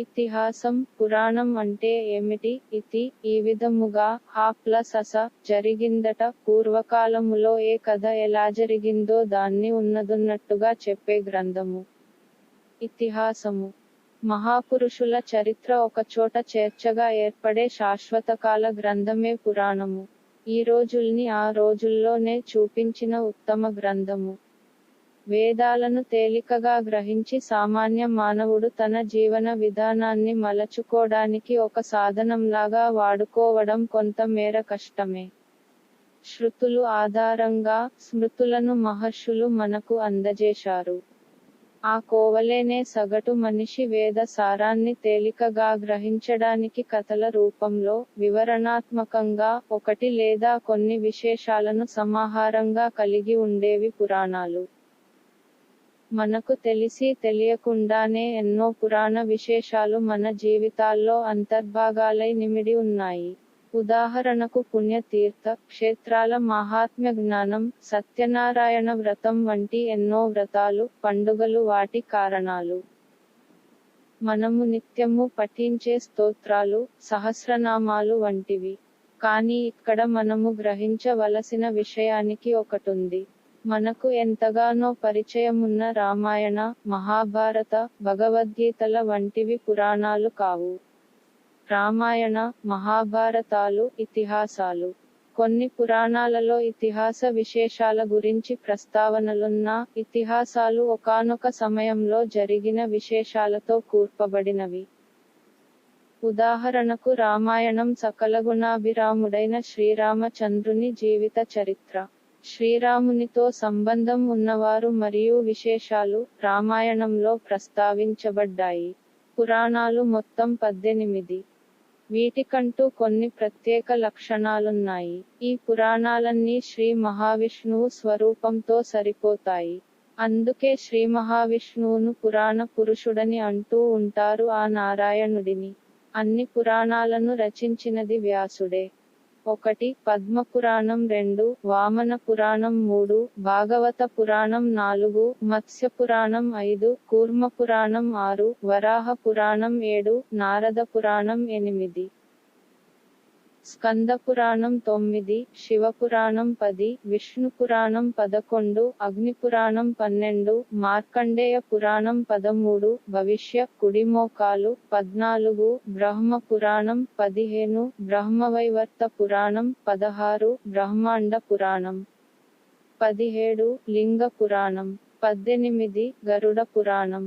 ఇతిహాసం పురాణం అంటే ఏమిటి? ఇతి ఈ విధముగా హా ప్లస్ అస జరిగిందట. పూర్వకాలములో ఏ కథ ఎలా జరిగిందో దాన్ని ఉన్నదున్నట్టుగా చెప్పే గ్రంథము. ఇతిహాసము. మహాపురుషుల చరిత్ర ఒకచోట చేర్చగా ఏర్పడే శాశ్వతకాల గ్రంథమే పురాణము. ఈ రోజుల్ని ఆ రోజుల్లోనే చూపించిన ఉత్తమ గ్రంథము. వేదాలను తేలికగా గ్రహించి సామాన్య మానవుడు తన జీవన విధానాన్ని మలచుకోవడానికి ఒక సాధనంలాగా వాడుకోవడం కొంత మేర కష్టమే. శృతులు ఆధారంగా స్మృతులను మహర్షులు మనకు అందజేశారు. ఆ కోవలేనే సగటు మనిషి వేద సారాన్ని తేలికగా గ్రహించడానికి కథల రూపంలో వివరణాత్మకంగా ఒకటి లేదా కొన్ని విశేషాలను సమాహారంగా కలిగి ఉండేవి పురాణాలు. మనకు తెలిసి తెలియకుండానే ఎన్నో పురాణ విశేషాలు మన జీవితాల్లో అంతర్భాగాలై నిమిడి ఉన్నాయి. ఉదాహరణకు పుణ్యతీర్థ క్షేత్రాల మహాత్మ్య జ్ఞానం సత్యనారాయణ వ్రతం వంటి ఎన్నో వ్రతాలు పండుగలు వాటి కారణాలు. మనము నిత్యము పఠించే స్తోత్రాలు సహస్రనామాలు వంటివి. కానీ ఇక్కడ మనము గ్రహించవలసిన విషయానికి ఒకటుంది మనకు ఎంతగానో పరిచయమున్న రామాయణ మహాభారత భగవద్గీతల వంటివి పురాణాలు కావు. రామాయణ మహాభారతాలు ఇతిహాసాలు. కొన్ని పురాణాలలో ఇతిహాస విశేషాల గురించి ప్రస్తావనలున్నా ఇతిహాసాలు ఒకానొక సమయంలో జరిగిన విశేషాలతో కూర్పబడినవి. ఉదాహరణకు రామాయణం సకల గుణాభిరాముడైన శ్రీరామచంద్రుని జీవిత చరిత్ర. శ్రీరామునితో సంబంధం ఉన్నవారు మరియు విశేషాలు రామాయణంలో ప్రస్తావించబడ్డాయి. పురాణాలు మొత్తం పద్దెనిమిది. వీటికంటూ కొన్ని ప్రత్యేక లక్షణాలున్నాయి. ఈ పురాణాలన్నీ శ్రీ మహావిష్ణువు స్వరూపంతో సరిపోతాయి. అందుకే శ్రీ మహావిష్ణువును పురాణ పురుషుడని అంటూ ఉంటారు ఆ నారాయణుడిని. అన్ని పురాణాలను రచించినది వ్యాసుడే. ఒకటి పద్మపురాణం రెండు వామన పురాణం మూడు భాగవత పురాణం నాలుగు మత్స్య పురాణం ఐదు కూర్మ పురాణం ఆరు వరాహ పురాణం ఏడు నారద పురాణం ఎనిమిది. స్కంద పురాణం తొమ్మిది శివపురాణం పది విష్ణు పురాణం పదకొండు అగ్ని పురాణం పన్నెండు మార్కండేయ పురాణం పదమూడు భవిష్య కుడిమోకాలు పద్నాలుగు బ్రహ్మ పురాణం పదిహేను బ్రహ్మవైవర్త పురాణం పదహారు బ్రహ్మాండ పురాణం పదిహేడు లింగ పురాణం పద్దెనిమిది గరుడ పురాణం